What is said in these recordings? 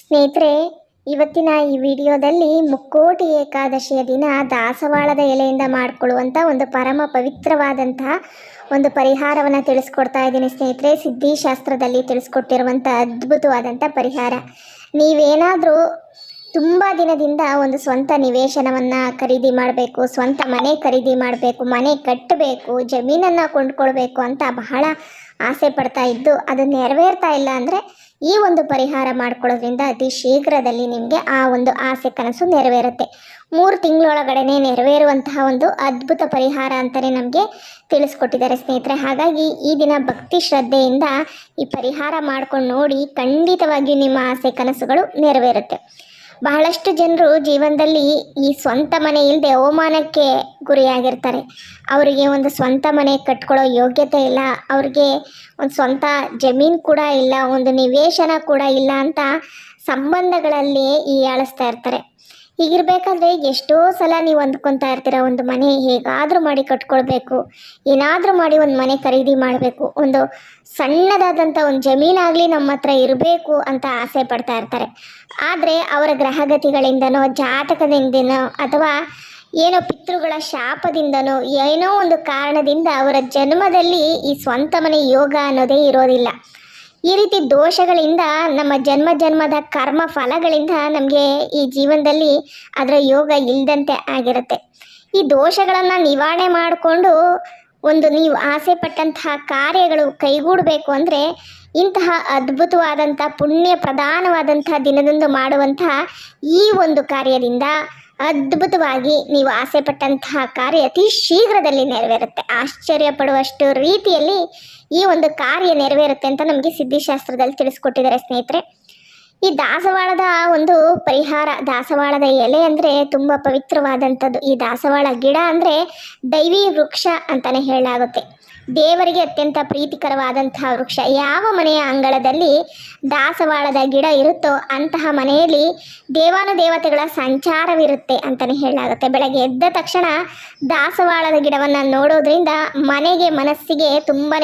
ಸ್ನೇಹಿತರೆ, ಇವತ್ತಿನ ಈ ವಿಡಿಯೋದಲ್ಲಿ ಮುಕ್ಕೋಟಿ ಏಕಾದಶಿಯ ದಿನ ದಾಸವಾಳದ ಎಲೆಯಿಂದ ಮಾಡಿಕೊಳ್ಳುವಂಥ ಒಂದು ಪರಮ ಪವಿತ್ರವಾದಂತಹ ಒಂದು ಪರಿಹಾರವನ್ನು ತಿಳಿಸ್ಕೊಡ್ತಾ ಇದ್ದೀನಿ ಸ್ನೇಹಿತರೆ. ಸಿದ್ಧಿಶಾಸ್ತ್ರದಲ್ಲಿ ತಿಳಿಸ್ಕೊಟ್ಟಿರುವಂಥ ಅದ್ಭುತವಾದಂಥ ಪರಿಹಾರ. ನೀವೇನಾದರೂ ತುಂಬ ದಿನದಿಂದ ಒಂದು ಸ್ವಂತ ನಿವೇಶನವನ್ನು ಖರೀದಿ ಮಾಡಬೇಕು, ಸ್ವಂತ ಮನೆ ಖರೀದಿ ಮಾಡಬೇಕು, ಮನೆ ಕಟ್ಟಬೇಕು, ಜಮೀನನ್ನು ಕೊಂಡ್ಕೊಳ್ಬೇಕು ಅಂತ ಬಹಳ ಆಸೆ ಪಡ್ತಾ ಇದ್ದು, ಅದು ನೆರವೇರ್ತಾ ಇಲ್ಲ ಅಂದರೆ ಈ ಒಂದು ಪರಿಹಾರ ಮಾಡ್ಕೊಳ್ಳೋದ್ರಿಂದ ಅತಿ ಶೀಘ್ರದಲ್ಲಿ ನಿಮಗೆ ಆ ಒಂದು ಆಸೆ ಕನಸು ನೆರವೇರುತ್ತೆ. ಮೂರು ತಿಂಗಳೊಳಗಡೆ ನೆರವೇರುವಂತಹ ಒಂದು ಅದ್ಭುತ ಪರಿಹಾರ ಅಂತಲೇ ನಮಗೆ ತಿಳಿಸ್ಕೊಟ್ಟಿದ್ದಾರೆ ಸ್ನೇಹಿತರೆ. ಹಾಗಾಗಿ ಈ ದಿನ ಭಕ್ತಿ ಶ್ರದ್ಧೆಯಿಂದ ಈ ಪರಿಹಾರ ಮಾಡ್ಕೊಂಡು ನೋಡಿ ಖಂಡಿತವಾಗಿಯೂ ನಿಮ್ಮ ಆಸೆ ಕನಸುಗಳು ನೆರವೇರುತ್ತೆ. ಬಹಳಷ್ಟು ಜನರು ಜೀವನದಲ್ಲಿ ಈ ಸ್ವಂತ ಮನೆ ಇಲ್ಲದೆ ಅವಮಾನಕ್ಕೆ ಗುರಿಯಾಗಿರ್ತಾರೆ. ಅವರಿಗೆ ಒಂದು ಸ್ವಂತ ಮನೆ ಕಟ್ಕೊಳ್ಳೋ ಯೋಗ್ಯತೆ ಇಲ್ಲ. ಅವ್ರಿಗೆ ಒಂದು ಸ್ವಂತ ಜಮೀನು ಕೂಡ ಇಲ್ಲ. ಒಂದು ನಿವೇಶನ ಕೂಡ ಇಲ್ಲ ಅಂತ ಸಂಬಂಧಗಳಲ್ಲಿ ಈ ಆಳಿಸ್ತಾ ಇರ್ತಾರೆ. ಹೀಗಿರ್ಬೇಕಾದ್ರೆ ಎಷ್ಟೋ ಸಲ ನೀವು ಅಂದ್ಕೊತಾ ಇರ್ತೀರ, ಒಂದು ಮನೆ ಹೇಗಾದರೂ ಮಾಡಿ ಕಟ್ಕೊಳ್ಬೇಕು. ಏನಾದರೂ ಮಾಡಿ ಒಂದು ಮನೆ ಖರೀದಿ ಮಾಡಬೇಕು. ಒಂದು ಸಣ್ಣದಾದಂಥ ಒಂದು ಜಮೀನಾಗಲಿ ನಮ್ಮ ಹತ್ರ ಇರಬೇಕು ಅಂತ ಆಸೆ ಪಡ್ತಾ ಇರ್ತಾರೆ. ಆದರೆ ಅವರ ಗ್ರಹಗತಿಗಳಿಂದನೋ, ಜಾತಕದಿಂದನೋ, ಅಥವಾ ಏನೋ ಪಿತೃಗಳ ಶಾಪದಿಂದನೋ, ಏನೋ ಒಂದು ಕಾರಣದಿಂದ ಅವರ ಜನ್ಮದಲ್ಲಿ ಈ ಸ್ವಂತ ಮನೆ ಯೋಗ ಅನ್ನೋದೇ ಇರೋದಿಲ್ಲ. ಈ ರೀತಿ ದೋಷಗಳಿಂದ ನಮ್ಮ ಜನ್ಮ ಜನ್ಮದ ಕರ್ಮ ಫಲಗಳಿಂದ ನಮಗೆ ಈ ಜೀವನದಲ್ಲಿ ಅದರ ಯೋಗ ಇಲ್ಲದಂತೆ ಆಗಿರುತ್ತೆ. ಈ ದೋಷಗಳನ್ನು ನಿವಾರಣೆ ಮಾಡಿಕೊಂಡು ಒಂದು ನೀವು ಆಸೆ ಪಟ್ಟಂತಹ ಕಾರ್ಯಗಳು ಕೈಗೂಡಬೇಕು ಅಂದರೆ ಇಂತಹ ಅದ್ಭುತವಾದಂಥ ಪುಣ್ಯ ಪ್ರಧಾನವಾದಂಥ ದಿನದಂದು ಮಾಡುವಂತಹ ಈ ಒಂದು ಕಾರ್ಯದಿಂದ ಅದ್ಭುತವಾಗಿ ನೀವು ಆಸೆ ಪಟ್ಟಂತಹ ಕಾರ್ಯ ಅತಿ ಶೀಘ್ರದಲ್ಲಿ ನೆರವೇರುತ್ತೆ. ಆಶ್ಚರ್ಯ ಪಡುವಷ್ಟು ರೀತಿಯಲ್ಲಿ ಈ ಒಂದು ಕಾರ್ಯ ನೆರವೇರುತ್ತೆ ಅಂತ ನಮಗೆ ಸಿದ್ಧಿಶಾಸ್ತ್ರದಲ್ಲಿ ತಿಳಿಸ್ಕೊಟ್ಟಿದ್ದಾರೆ ಸ್ನೇಹಿತರೆ. ಈ ದಾಸವಾಳದ ಒಂದು ಪರಿಹಾರ, ದಾಸವಾಳದ ಎಲೆ ಅಂದರೆ ತುಂಬ ಪವಿತ್ರವಾದಂಥದ್ದು. ಈ ದಾಸವಾಳ ಗಿಡ ಅಂದರೆ ದೈವಿ ವೃಕ್ಷ ಅಂತಲೇ ಹೇಳಲಾಗುತ್ತೆ. ದೇವರಿಗೆ ಅತ್ಯಂತ ಪ್ರೀತಿಕರವಾದಂತಹ ವೃಕ್ಷ. ಯಾವ ಮನೆಯ ಅಂಗಳದಲ್ಲಿ ದಾಸವಾಳದ ಗಿಡ ಇರುತ್ತೋ ಅಂತಹ ಮನೆಯಲ್ಲಿ ದೇವಾನುದೇವತೆಗಳ ಸಂಚಾರವಿರುತ್ತೆ ಅಂತಲೇ ಹೇಳಲಾಗುತ್ತೆ. ಬೆಳಗ್ಗೆ ಎದ್ದ ತಕ್ಷಣ ದಾಸವಾಳದ ಗಿಡವನ್ನು ನೋಡೋದ್ರಿಂದ ಮನೆಗೆ ಮನಸ್ಸಿಗೆ ತುಂಬಾ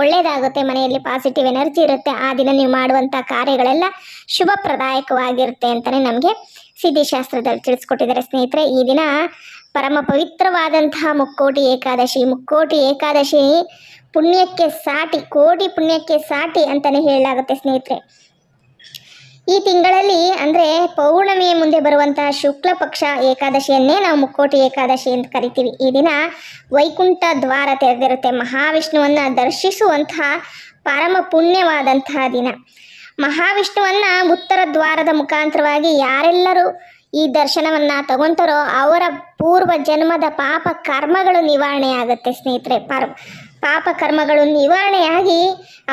ಒಳ್ಳೆಯದಾಗುತ್ತೆ ಮನೆಯಲ್ಲಿ ಪಾಸಿಟಿವ್ ಎನರ್ಜಿ ಇರುತ್ತೆ. ಆ ದಿನ ನೀವು ಮಾಡುವಂಥ ಕಾರ್ಯಗಳೆಲ್ಲ ಶುಭಪ್ರದಾಯಕವಾಗಿರುತ್ತೆ ಅಂತಲೇ ನಮಗೆ ಸಿದ್ಧಿಶಾಸ್ತ್ರದಲ್ಲಿ ತಿಳಿಸ್ಕೊಟ್ಟಿದ್ದಾರೆ ಸ್ನೇಹಿತರೆ. ಈ ದಿನ ಪರಮ ಪವಿತ್ರವಾದಂತಹ ಮುಕ್ಕೋಟಿ ಏಕಾದಶಿ. ಮುಕ್ಕೋಟಿ ಏಕಾದಶಿ ಪುಣ್ಯಕ್ಕೆ ಸಾಟಿ, ಕೋಟಿ ಪುಣ್ಯಕ್ಕೆ ಸಾಟಿ ಅಂತಾನೆ ಹೇಳಲಾಗುತ್ತೆ ಸ್ನೇಹಿತರೆ. ಈ ತಿಂಗಳಲ್ಲಿ ಅಂದರೆ ಪೌರ್ಣಮಿಯ ಮುಂದೆ ಬರುವಂತಹ ಶುಕ್ಲ ಪಕ್ಷ ಏಕಾದಶಿಯನ್ನೇ ನಾವು ಮುಕ್ಕೋಟಿ ಏಕಾದಶಿ ಅಂತ ಕರಿತೀವಿ. ಈ ದಿನ ವೈಕುಂಠ ದ್ವಾರ ತೆರೆದಿರುತ್ತೆ. ಮಹಾವಿಷ್ಣುವನ್ನ ದರ್ಶಿಸುವಂತಹ ಪರಮ ಪುಣ್ಯವಾದಂತಹ ದಿನ. ಮಹಾವಿಷ್ಣುವನ್ನ ಉತ್ತರ ದ್ವಾರದ ಮುಖಾಂತರವಾಗಿ ಯಾರೆಲ್ಲರೂ ಈ ದರ್ಶನವನ್ನು ತಗೊಂತಾರೋ ಅವರ ಪೂರ್ವ ಜನ್ಮದ ಪಾಪ ಕರ್ಮಗಳು ನಿವಾರಣೆ ಆಗುತ್ತೆ ಸ್ನೇಹಿತರೆ. ಪರ್, ಪಾಪ ಕರ್ಮಗಳು ನಿವಾರಣೆಯಾಗಿ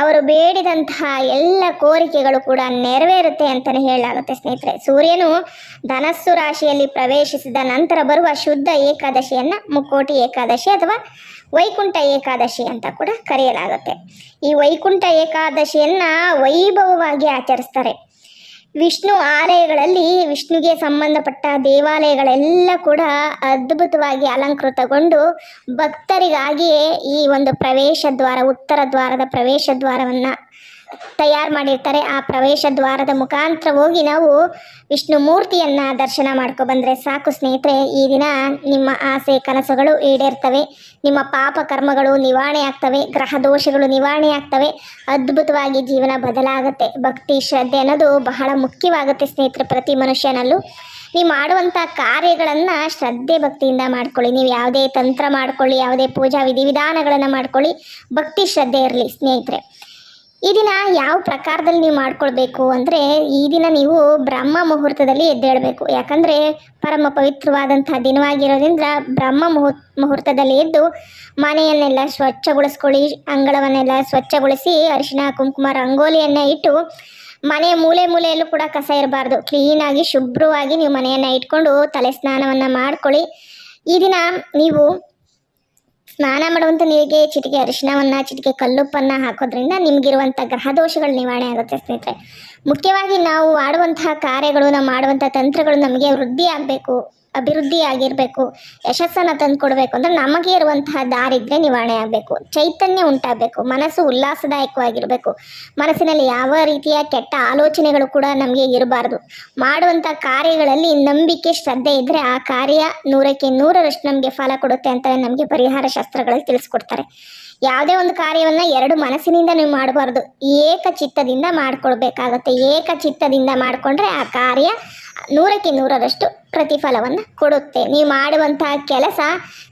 ಅವರು ಬೇಡಿದಂತಹ ಎಲ್ಲ ಕೋರಿಕೆಗಳು ಕೂಡ ನೆರವೇರುತ್ತೆ ಅಂತಲೇ ಹೇಳಲಾಗುತ್ತೆ ಸ್ನೇಹಿತರೆ. ಸೂರ್ಯನು ಧನಸ್ಸು ರಾಶಿಯಲ್ಲಿ ಪ್ರವೇಶಿಸಿದ ನಂತರ ಬರುವ ಶುದ್ಧ ಏಕಾದಶಿಯನ್ನು ಮುಕ್ಕೋಟಿ ಏಕಾದಶಿ ಅಥವಾ ವೈಕುಂಠ ಏಕಾದಶಿ ಅಂತ ಕೂಡ ಕರೆಯಲಾಗುತ್ತೆ. ಈ ವೈಕುಂಠ ಏಕಾದಶಿಯನ್ನು ವೈಭವವಾಗಿ ಆಚರಿಸ್ತಾರೆ. ವಿಷ್ಣು ಆಲಯಗಳಲ್ಲಿ ವಿಷ್ಣುಗೆ ಸಂಬಂಧಪಟ್ಟ ದೇವಾಲಯಗಳೆಲ್ಲ ಕೂಡ ಅದ್ಭುತವಾಗಿ ಅಲಂಕೃತಗೊಂಡು ಭಕ್ತರಿಗಾಗಿಯೇ ಈ ಒಂದು ಪ್ರವೇಶ ದ್ವಾರ, ಉತ್ತರ ದ್ವಾರದ ಪ್ರವೇಶ ದ್ವಾರವನ್ನು ತಯಾರು ಮಾಡಿರ್ತಾರೆ. ಆ ಪ್ರವೇಶ ದ್ವಾರದ ಮುಖಾಂತರ ಹೋಗಿ ನಾವು ವಿಷ್ಣು ಮೂರ್ತಿಯನ್ನು ದರ್ಶನ ಮಾಡ್ಕೊ ಬಂದರೆ ಸಾಕು ಸ್ನೇಹಿತರೆ. ಈ ದಿನ ನಿಮ್ಮ ಆಸೆ ಕನಸುಗಳು ಈಡೇರ್ತವೆ. ನಿಮ್ಮ ಪಾಪ ಕರ್ಮಗಳು ನಿವಾರಣೆ ಆಗ್ತವೆ. ಗ್ರಹ ದೋಷಗಳು ನಿವಾರಣೆ ಆಗ್ತವೆ. ಅದ್ಭುತವಾಗಿ ಜೀವನ ಬದಲಾಗುತ್ತೆ. ಭಕ್ತಿ, ಶ್ರದ್ಧೆ ಅನ್ನೋದು ಬಹಳ ಮುಖ್ಯವಾಗುತ್ತೆ ಸ್ನೇಹಿತರೆ ಪ್ರತಿ ಮನುಷ್ಯನಲ್ಲೂ. ನೀವು ಮಾಡುವಂಥ ಕಾರ್ಯಗಳನ್ನು ಶ್ರದ್ಧೆ ಭಕ್ತಿಯಿಂದ ಮಾಡ್ಕೊಳ್ಳಿ. ನೀವು ಯಾವುದೇ ತಂತ್ರ ಮಾಡ್ಕೊಳ್ಳಿ, ಯಾವುದೇ ಪೂಜಾ ವಿಧಿವಿಧಾನಗಳನ್ನು ಮಾಡ್ಕೊಳ್ಳಿ. ಭಕ್ತಿ, ಶ್ರದ್ಧೆ ಇರಲಿ ಸ್ನೇಹಿತರೆ. ಈ ದಿನ ಯಾವ ಪ್ರಕಾರದಲ್ಲಿ ನೀವು ಮಾಡ್ಕೊಳ್ಬೇಕು ಅಂದರೆ ಈ ದಿನ ನೀವು ಬ್ರಹ್ಮ ಮುಹೂರ್ತದಲ್ಲಿ ಎದ್ದೇಳಬೇಕು. ಯಾಕಂದರೆ ಪರಮ ಪವಿತ್ರವಾದಂಥ ದಿನವಾಗಿರೋದ್ರಿಂದ ಬ್ರಹ್ಮ ಮುಹೂರ್ ಮುಹೂರ್ತದಲ್ಲಿ ಎದ್ದು ಮನೆಯನ್ನೆಲ್ಲ ಸ್ವಚ್ಛಗೊಳಿಸ್ಕೊಳ್ಳಿ, ಅಂಗಳವನ್ನೆಲ್ಲ ಸ್ವಚ್ಛಗೊಳಿಸಿ ಅರಿಶಿನ ಕುಂಕುಮ, ರಂಗೋಲಿಯನ್ನು ಇಟ್ಟು ಮನೆಯ ಮೂಲೆ ಮೂಲೆಯಲ್ಲೂ ಕೂಡ ಕಸ ಇರಬಾರ್ದು. ಕ್ಲೀನಾಗಿ, ಶುಭ್ರವಾಗಿ ನೀವು ಮನೆಯನ್ನು ಇಟ್ಕೊಂಡು ತಲೆ ಸ್ನಾನವನ್ನು ಮಾಡ್ಕೊಳ್ಳಿ. ಈ ದಿನ ನೀವು ಸ್ನಾನ ಮಾಡುವಂಥ ನೀರಿಗೆ, ಚಿಟಿಕೆ ಅರಿಶಿನವನ್ನು ಚಿಟಿಕೆ ಕಲ್ಲುಪ್ಪನ್ನು ಹಾಕೋದ್ರಿಂದ ನಿಮಗಿರುವಂಥ ಗ್ರಹ ದೋಷಗಳು ನಿವಾರಣೆ ಆಗುತ್ತೆ ಸ್ನೇಹಿತರೆ. ಮುಖ್ಯವಾಗಿ ನಾವು ಮಾಡುವಂತಹ ಕಾರ್ಯಗಳು, ನಾವು ಮಾಡುವಂಥ ತಂತ್ರಗಳು ನಮಗೆ ವೃದ್ಧಿ ಆಗಬೇಕು. ಅಭಿವೃದ್ಧಿ ಆಗಿರಬೇಕು ಯಶಸ್ಸನ್ನು ತಂದುಕೊಡ್ಬೇಕು. ಅಂದರೆ ನಮಗೆ ಇರುವಂತಹ ದಾರಿದ್ರೆ ನಿವಾರಣೆ ಆಗಬೇಕು. ಚೈತನ್ಯ ಉಂಟಾಗಬೇಕು. ಮನಸ್ಸು ಉಲ್ಲಾಸದಾಯಕವಾಗಿರಬೇಕು. ಮನಸ್ಸಿನಲ್ಲಿ ಯಾವ ರೀತಿಯ ಕೆಟ್ಟ ಆಲೋಚನೆಗಳು ಕೂಡ ನಮಗೆ ಇರಬಾರ್ದು. ಮಾಡುವಂಥ ಕಾರ್ಯಗಳಲ್ಲಿ ನಂಬಿಕೆ, ಶ್ರದ್ಧೆ ಇದ್ದರೆ ಆ ಕಾರ್ಯ ನೂರಕ್ಕೆ ನೂರರಷ್ಟು ನಮಗೆ ಫಲ ಕೊಡುತ್ತೆ ಅಂತ ನಮಗೆ ಪರಿಹಾರ ಶಾಸ್ತ್ರಗಳಲ್ಲಿ ತಿಳಿಸ್ಕೊಡ್ತಾರೆ. ಯಾವುದೇ ಒಂದು ಕಾರ್ಯವನ್ನು ಎರಡು ಮನಸ್ಸಿನಿಂದ ನೀವು ಮಾಡಬಾರ್ದು. ಏಕಚಿತ್ತದಿಂದ ಏಕ ಏಕಚಿತ್ತದಿಂದ ಮಾಡಿಕೊಂಡ್ರೆ ಆ ಕಾರ್ಯ ನೂರಕ್ಕೆ ನೂರರಷ್ಟು ಪ್ರತಿಫಲವನ್ನು ಕೊಡುತ್ತೆ. ನೀವು ಮಾಡುವಂತಹ ಕೆಲಸ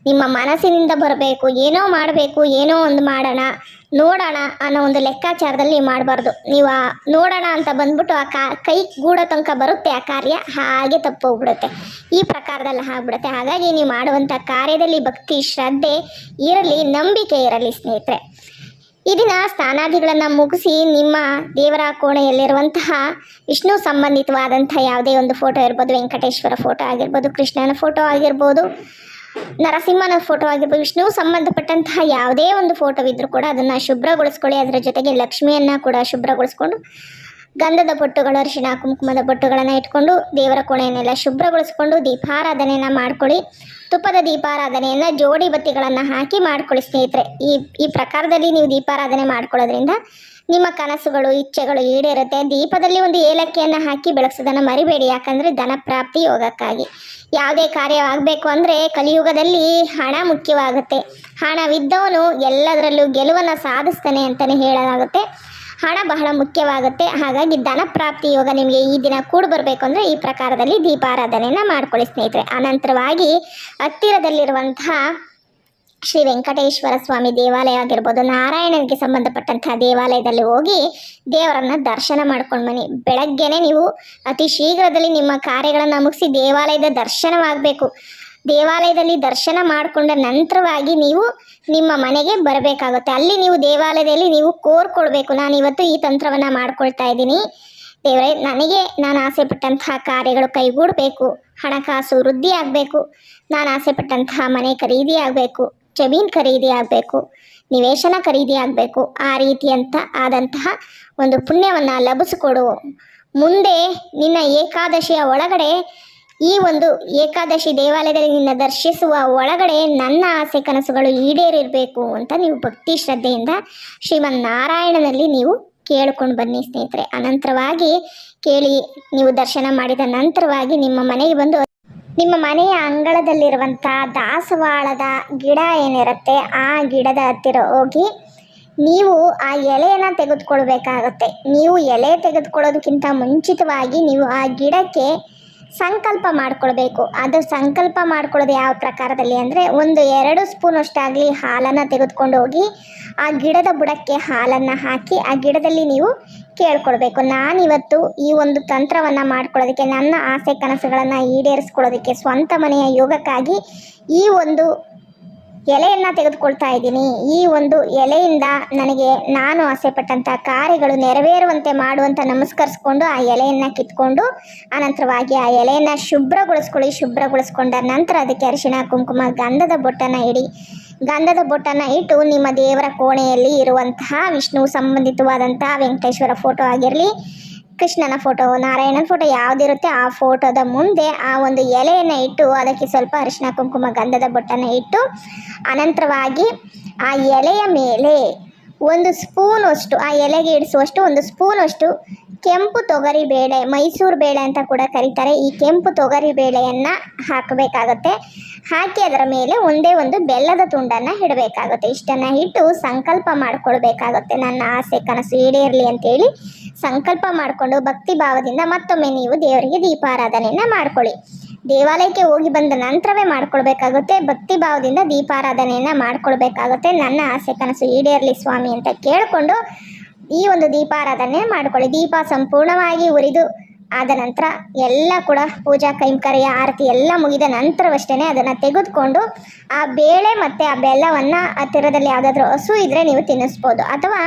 ನಿಮ್ಮ ಮನಸ್ಸಿನಿಂದ ಬರಬೇಕು. ಏನೋ ಮಾಡಬೇಕು. ಏನೋ ಒಂದು ಮಾಡೋಣ. ನೋಡೋಣ ಅನ್ನೋ ಒಂದು ಲೆಕ್ಕಾಚಾರದಲ್ಲಿ ಮಾಡಬಾರ್ದು. ನೀವು ಆ ನೋಡೋಣ ಅಂತ ಬಂದ್ಬಿಟ್ಟು ಆ ಕಾ, ಕೈ ಗೂಡೋ ತನಕ ಬರುತ್ತೆ ಆ ಕಾರ್ಯ, ಹಾಗೆ ತಪ್ಪೋಗ್ಬಿಡುತ್ತೆ. ಈ ಪ್ರಕಾರದಲ್ಲಿ ಆಗ್ಬಿಡುತ್ತೆ. ಹಾಗಾಗಿ ನೀವು ಮಾಡುವಂಥ ಕಾರ್ಯದಲ್ಲಿ ಭಕ್ತಿ, ಶ್ರದ್ಧೆ ಇರಲಿ, ನಂಬಿಕೆ ಇರಲಿ ಸ್ನೇಹಿತರೆ. ಇದನ್ನ ಸ್ನಾನಾದಿಗಳನ್ನು ಮುಗಿಸಿ ನಿಮ್ಮ ದೇವರ ಕೋಣೆಯಲ್ಲಿರುವಂತಹ ವಿಷ್ಣು ಸಂಬಂಧಿತವಾದಂಥ ಯಾವುದೇ ಒಂದು ಫೋಟೋ ಇರ್ಬೋದು, ವೆಂಕಟೇಶ್ವರ ಫೋಟೋ ಆಗಿರ್ಬೋದು, ಕೃಷ್ಣನ ಫೋಟೋ ಆಗಿರ್ಬೋದು ನರಸಿಂಹನ ಫೋಟೋ ಆಗಿರ್ಬೋದು, ವಿಷ್ಣು ಸಂಬಂಧಪಟ್ಟಂತಹ ಯಾವುದೇ ಒಂದು ಫೋಟೋವಿದ್ರೂ ಕೂಡ ಅದನ್ನು ಶುಭ್ರಗೊಳಿಸ್ಕೊಳ್ಳಿ. ಅದರ ಜೊತೆಗೆ ಲಕ್ಷ್ಮಿಯನ್ನು ಕೂಡ ಶುಭ್ರಗೊಳಿಸ್ಕೊಂಡು, ಗಂಧದ ಬೊಟ್ಟುಗಳು, ಅರಿಶಿಣ, ಕುಂಕುಮದ ಬೊಟ್ಟುಗಳನ್ನು ಇಟ್ಕೊಂಡು, ದೇವರ ಕೋಣೆಯನ್ನೆಲ್ಲ ಶುಭ್ರಗೊಳಿಸ್ಕೊಂಡು ದೀಪಾರಾಧನೆಯನ್ನು ಮಾಡ್ಕೊಳ್ಳಿ. ತುಪ್ಪದ ದೀಪಾರಾಧನೆಯನ್ನು ಜೋಡಿ ಬತ್ತಿಗಳನ್ನು ಹಾಕಿ ಮಾಡ್ಕೊಳ್ಳಿ ಸ್ನೇಹಿತರೆ. ಈ ಈ ಪ್ರಕಾರದಲ್ಲಿ ನೀವು ದೀಪಾರಾಧನೆ ಮಾಡ್ಕೊಳ್ಳೋದ್ರಿಂದ ನಿಮ್ಮ ಕನಸುಗಳು, ಇಚ್ಛೆಗಳು ಈಡೇರುತ್ತೆ. ದೀಪದಲ್ಲಿ ಒಂದು ಏಲಕ್ಕಿಯನ್ನು ಹಾಕಿ ಬೆಳಗ್ಸೋದನ್ನು ಮರಿಬೇಡಿ. ಯಾಕಂದರೆ ಧನ ಪ್ರಾಪ್ತಿ ಯೋಗಕ್ಕಾಗಿ. ಯಾವುದೇ ಕಾರ್ಯವಾಗಬೇಕು ಅಂದರೆ ಕಲಿಯುಗದಲ್ಲಿ ಹಣ ಮುಖ್ಯವಾಗುತ್ತೆ. ಹಣವಿದ್ದವನು ಎಲ್ಲದರಲ್ಲೂ ಗೆಲುವನ್ನು ಸಾಧಿಸ್ತಾನೆ ಅಂತಲೇ ಹೇಳಲಾಗುತ್ತೆ. ಹಣ ಬಹಳ ಮುಖ್ಯವಾಗುತ್ತೆ. ಹಾಗಾಗಿ ಧನ ಪ್ರಾಪ್ತಿ ಯೋಗ ನಿಮಗೆ ಈ ದಿನ ಕೂಡ ಬರಬೇಕು ಅಂದರೆ ಈ ಪ್ರಕಾರದಲ್ಲಿ ದೀಪಾರಾಧನೆಯನ್ನು ಮಾಡ್ಕೊಳ್ಳಿ ಸ್ನೇಹಿತರೆ. ಅನಂತರವಾಗಿ ಹತ್ತಿರದಲ್ಲಿರುವಂತಹ ಶ್ರೀ ವೆಂಕಟೇಶ್ವರ ಸ್ವಾಮಿ ದೇವಾಲಯ ಆಗಿರ್ಬೋದು, ನಾರಾಯಣನಿಗೆ ಸಂಬಂಧಪಟ್ಟಂತಹ ದೇವಾಲಯದಲ್ಲಿ ಹೋಗಿ ದೇವರನ್ನ ದರ್ಶನ ಮಾಡ್ಕೊಂಡು ಬನ್ನಿ. ಬೆಳಗ್ಗೆನೆ ನೀವು ಅತಿ ಶೀಘ್ರದಲ್ಲಿ ನಿಮ್ಮ ಕಾರ್ಯಗಳನ್ನು ಮುಗಿಸಿ ದೇವಾಲಯದ ದರ್ಶನವಾಗಬೇಕು. ದೇವಾಲಯದಲ್ಲಿ ದರ್ಶನ ಮಾಡಿಕೊಂಡ ನಂತರವಾಗಿ ನೀವು ನಿಮ್ಮ ಮನೆಗೆ ಬರಬೇಕಾಗುತ್ತೆ. ಅಲ್ಲಿ ನೀವು ದೇವಾಲಯದಲ್ಲಿ ನೀವು ಕೋರ್ಕೊಳ್ಬೇಕು ನಾನು ಇವತ್ತು ಈ ತಂತ್ರವನ್ನು ಮಾಡ್ಕೊಳ್ತಾ ಇದ್ದೀನಿ. ದೇವರೇ, ನನಗೆ ನಾನು ಆಸೆ ಪಟ್ಟಂತಹ ಕಾರ್ಯಗಳು ಕೈಗೂಡಬೇಕು. ಹಣಕಾಸು ವೃದ್ಧಿ ಆಗಬೇಕು. ನಾನು ಆಸೆ ಪಟ್ಟಂತಹ ಮನೆ ಖರೀದಿ ಆಗಬೇಕು. ಜಮೀನು ಖರೀದಿ ಆಗಬೇಕು, ನಿವೇಶನ ಖರೀದಿ ಆಗಬೇಕು, ಆ ರೀತಿಯಂತ ಆದಂತಹ ಒಂದು ಪುಣ್ಯವನ್ನು ಲಭಿಸಿಕೊಡು. ಮುಂದೆ ನಿನ್ನ ಏಕಾದಶಿಯ ಒಳಗಡೆ, ಈ ಒಂದು ಏಕಾದಶಿ ದೇವಾಲಯದಲ್ಲಿ ನಿನ್ನ ದರ್ಶಿಸುವ ಒಳಗಡೆ ನನ್ನ ಆಸೆ ಕನಸುಗಳು ಈಡೇರಿರಬೇಕು ಅಂತ ನೀವು ಭಕ್ತಿ ಶ್ರದ್ಧೆಯಿಂದ ಶ್ರೀಮನ್ ನಾರಾಯಣನಲ್ಲಿ ನೀವು ಕೇಳಿಕೊಂಡು ಬನ್ನಿ ಸ್ನೇಹಿತರೆ. ಅನಂತರವಾಗಿ ಕೇಳಿ ನೀವು ದರ್ಶನ ಮಾಡಿದ ನಂತರವಾಗಿ ನಿಮ್ಮ ಮನೆಗೆ ಬಂದು ನಿಮ್ಮ ಮನೆಯ ಅಂಗಳದಲ್ಲಿರುವಂಥ ದಾಸವಾಳದ ಗಿಡ ಏನಿರುತ್ತೆ ಆ ಗಿಡದ ಹತ್ತಿರ ಹೋಗಿ ನೀವು ಆ ಎಲೆಯನ್ನು ತೆಗೆದುಕೊಳ್ಬೇಕಾಗತ್ತೆ. ನೀವು ಎಲೆ ತೆಗೆದುಕೊಳ್ಳೋದಕ್ಕಿಂತ ಮುಂಚಿತವಾಗಿ ನೀವು ಆ ಗಿಡಕ್ಕೆ ಸಂಕಲ್ಪ ಮಾಡ್ಕೊಳ್ಬೇಕು. ಅದು ಸಂಕಲ್ಪ ಮಾಡ್ಕೊಳ್ಳೋದು ಯಾವ ಪ್ರಕಾರದಲ್ಲಿ ಅಂದರೆ ಒಂದು ಎರಡು ಸ್ಪೂನ್ ಅಷ್ಟಾಗಲಿ ಹಾಲನ್ನು ತೆಗೆದುಕೊಂಡು ಹೋಗಿ ಆ ಗಿಡದ ಬುಡಕ್ಕೆ ಹಾಲನ್ನು ಹಾಕಿ ಆ ಗಿಡದಲ್ಲಿ ನೀವು ಕೇಳ್ಕೊಳ್ಬೇಕು ನಾನಿವತ್ತು ಈ ಒಂದು ತಂತ್ರವನ್ನು ಮಾಡ್ಕೊಳ್ಳೋದಕ್ಕೆ, ನನ್ನ ಆಸೆ ಕನಸುಗಳನ್ನು ಈಡೇರಿಸ್ಕೊಳ್ಳೋದಕ್ಕೆ, ಸ್ವಂತ ಮನೆಯ ಯೋಗಕ್ಕಾಗಿ ಈ ಒಂದು ಎಲೆಯನ್ನು ತೆಗೆದುಕೊಳ್ತಾ ಇದ್ದೀನಿ. ಈ ಒಂದು ಎಲೆಯಿಂದ ನನಗೆ ನಾನು ಆಸೆಪಟ್ಟಂಥ ಕಾರ್ಯಗಳು ನೆರವೇರುವಂತೆ ಮಾಡುವಂತ ನಮಸ್ಕರಿಸ್ಕೊಂಡು ಆ ಎಲೆಯನ್ನು ಕಿತ್ಕೊಂಡು, ಅನಂತರವಾಗಿ ಆ ಎಲೆಯನ್ನು ಶುಭ್ರಗೊಳಿಸ್ಕೊಳ್ಳಿ. ಶುಭ್ರಗೊಳಿಸ್ಕೊಂಡ ನಂತರ ಅದಕ್ಕೆ ಅರಿಶಿಣ, ಕುಂಕುಮ, ಗಂಧದ ಬೊಟ್ಟನ್ನು ಇಡಿ. ಗಂಧದ ಬೊಟ್ಟನ್ನು ಇಟ್ಟು ನಿಮ್ಮ ದೇವರ ಕೋಣೆಯಲ್ಲಿ ಇರುವಂತಹ ವಿಷ್ಣು ಸಂಬಂಧಿತವಾದಂತಹ ವೆಂಕಟೇಶ್ವರ ಫೋಟೋ ಆಗಿರಲಿ, ಕೃಷ್ಣನ ಫೋಟೋ ನಾರಾಯಣನ ಫೋಟೋ ಯಾವುದಿರುತ್ತೆ ಆ ಫೋಟೋದ ಮುಂದೆ ಆ ಒಂದು ಎಲೆಯನ್ನು ಇಟ್ಟು ಅದಕ್ಕೆ ಸ್ವಲ್ಪ ಅರಿಶಿನ ಕುಂಕುಮ, ಗಂಧದ ಬೊಟ್ಟನ್ನು ಇಟ್ಟು ಅನಂತರವಾಗಿ ಆ ಎಲೆಯ ಮೇಲೆ ಒಂದು ಸ್ಪೂನ್ ಅಷ್ಟು, ಆ ಎಲೆಗೆ ಇಡಿಸುವಷ್ಟು ಒಂದು ಸ್ಪೂನ್ ಅಷ್ಟು ಕೆಂಪು ತೊಗರಿ ಬೇಳೆ, ಮೈಸೂರು ಬೇಳೆ ಅಂತ ಕೂಡ ಕರೀತಾರೆ. ಈ ಕೆಂಪು ತೊಗರಿ ಬೇಳೆಯನ್ನು ಹಾಕಬೇಕಾಗತ್ತೆ. ಹಾಕಿ ಅದರ ಮೇಲೆ ಒಂದೇ ಒಂದು ಬೆಲ್ಲದ ತುಂಡನ್ನು ಇಡಬೇಕಾಗುತ್ತೆ. ಇಷ್ಟನ್ನು ಇಟ್ಟು ಸಂಕಲ್ಪ ಮಾಡಿಕೊಳ್ಬೇಕಾಗುತ್ತೆ. ನನ್ನ ಆಸೆ, ಕನಸು ಈಡೇರಲಿ ಅಂತೇಳಿ ಸಂಕಲ್ಪ ಮಾಡಿಕೊಂಡು ಭಕ್ತಿ ಭಾವದಿಂದ ಮತ್ತೊಮ್ಮೆ ನೀವು ದೇವರಿಗೆ ದೀಪಾರಾಧನೆಯನ್ನು ಮಾಡ್ಕೊಳ್ಳಿ. ದೇವಾಲಯಕ್ಕೆ ಹೋಗಿ ಬಂದ ನಂತರವೇ ಮಾಡ್ಕೊಳ್ಬೇಕಾಗುತ್ತೆ. ಭಕ್ತಿ ಭಾವದಿಂದ ದೀಪಾರಾಧನೆಯನ್ನು ಮಾಡ್ಕೊಳ್ಬೇಕಾಗುತ್ತೆ. ನನ್ನ ಆಸೆ, ಕನಸು ಈಡೇರಲಿ ಸ್ವಾಮಿ ಅಂತ ಕೇಳಿಕೊಂಡು ಈ ಒಂದು ದೀಪಾರಾಧನೆ ಮಾಡಿಕೊಳ್ಳಿ. ದೀಪ ಸಂಪೂರ್ಣವಾಗಿ ಉರಿದು ಆದ ನಂತರ ಎಲ್ಲ ಕೂಡ ಪೂಜಾ ಕೈಂಕರ್ಯ, ಆರತಿ ಎಲ್ಲ ಮುಗಿದ ನಂತರವಷ್ಟೇ ಅದನ್ನು ತೆಗೆದುಕೊಂಡು ಆ ಬೇಳೆ ಮತ್ತು ಆ ಬೆಲ್ಲವನ್ನು ಹತ್ತಿರದಲ್ಲಿ ಯಾವುದಾದ್ರೂ ಹಸು ಇದ್ದರೆ ನೀವು ತಿನ್ನಿಸ್ಬೋದು. ಅಥವಾ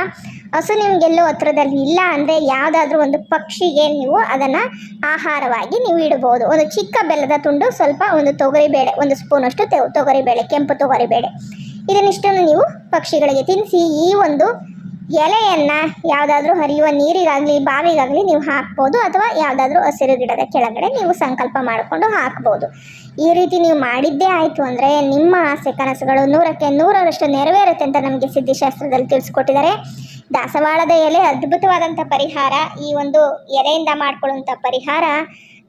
ಹಸು ನಿಮಗೆಲ್ಲೋ ಹತ್ತಿರದಲ್ಲಿ ಇಲ್ಲ ಅಂದರೆ ಯಾವುದಾದ್ರೂ ಒಂದು ಪಕ್ಷಿಗೆ ನೀವು ಅದನ್ನು ಆಹಾರವಾಗಿ ನೀವು ಇಡಬಹುದು. ಒಂದು ಚಿಕ್ಕ ಬೆಲ್ಲದ ತುಂಡು, ಸ್ವಲ್ಪ ಒಂದು ತೊಗರಿ ಬೇಳೆ, ಒಂದು ಸ್ಪೂನಷ್ಟು ತೊಗರಿ ಬೇಳೆ, ಕೆಂಪು ತೊಗರಿ ಬೇಳೆ. ಇದನ್ನಿಷ್ಟನ್ನು ನೀವು ಪಕ್ಷಿಗಳಿಗೆ ತಿನ್ನಿಸಿ ಈ ಒಂದು ಎಲೆಯನ್ನು ಯಾವುದಾದ್ರೂ ಹರಿಯುವ ನೀರಿಗಾಗಲಿ, ಬಾವಿಗಾಗಲಿ ನೀವು ಹಾಕ್ಬೋದು ಅಥವಾ ಯಾವುದಾದ್ರೂ ಹಸಿರು ಗಿಡದ ಕೆಳಗಡೆ ನೀವು ಸಂಕಲ್ಪ ಮಾಡಿಕೊಂಡು ಹಾಕ್ಬೋದು. ಈ ರೀತಿ ನೀವು ಮಾಡಿದ್ದೇ ಆಯಿತು ಅಂದರೆ ನಿಮ್ಮ ಆಸೆ ಕನಸುಗಳು ನೂರಕ್ಕೆ ನೂರರಷ್ಟು ನೆರವೇರುತ್ತೆ ಅಂತ ನಮಗೆ ಸಿದ್ಧಿಶಾಸ್ತ್ರದಲ್ಲಿ ತಿಳಿಸ್ಕೊಟ್ಟಿದ್ದಾರೆ. ದಾಸವಾಳದ ಎಲೆ ಅದ್ಭುತವಾದಂಥ ಪರಿಹಾರ. ಈ ಒಂದು ಎಲೆಯಿಂದ ಮಾಡ್ಕೊಳ್ಳುವಂಥ ಪರಿಹಾರ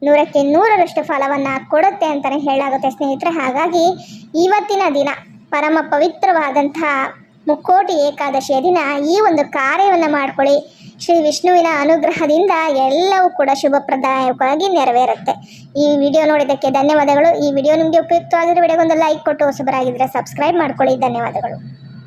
ನೂರಕ್ಕೆ ನೂರರಷ್ಟು ಫಲವನ್ನು ಕೊಡುತ್ತೆ ಅಂತಲೇ ಹೇಳಾಗುತ್ತೆ ಸ್ನೇಹಿತರೆ. ಹಾಗಾಗಿ ಇವತ್ತಿನ ದಿನ ಪರಮ ಪವಿತ್ರವಾದಂತಹ ಮುಕ್ಕೋಟಿ ಏಕಾದಶಿಯ ದಿನ ಈ ಒಂದು ಕಾರ್ಯವನ್ನು ಮಾಡ್ಕೊಳ್ಳಿ. ಶ್ರೀ ವಿಷ್ಣುವಿನ ಅನುಗ್ರಹದಿಂದ ಎಲ್ಲವೂ ಕೂಡ ಶುಭಪ್ರದಾಯಕವಾಗಿ ನೆರವೇರುತ್ತೆ. ಈ ವಿಡಿಯೋ ನೋಡಿದ್ದಕ್ಕೆ ಧನ್ಯವಾದಗಳು. ಈ ವಿಡಿಯೋ ನಿಮಗೆ ಉಪಯುಕ್ತವಾಗಿರೋ ವಿಡಿಯೋಗೊಂದು ಲೈಕ್ ಕೊಟ್ಟು ಹೊಸಬರಾಗಿದ್ದರೆ ಸಬ್ಸ್ಕ್ರೈಬ್ ಮಾಡ್ಕೊಳ್ಳಿ. ಧನ್ಯವಾದಗಳು.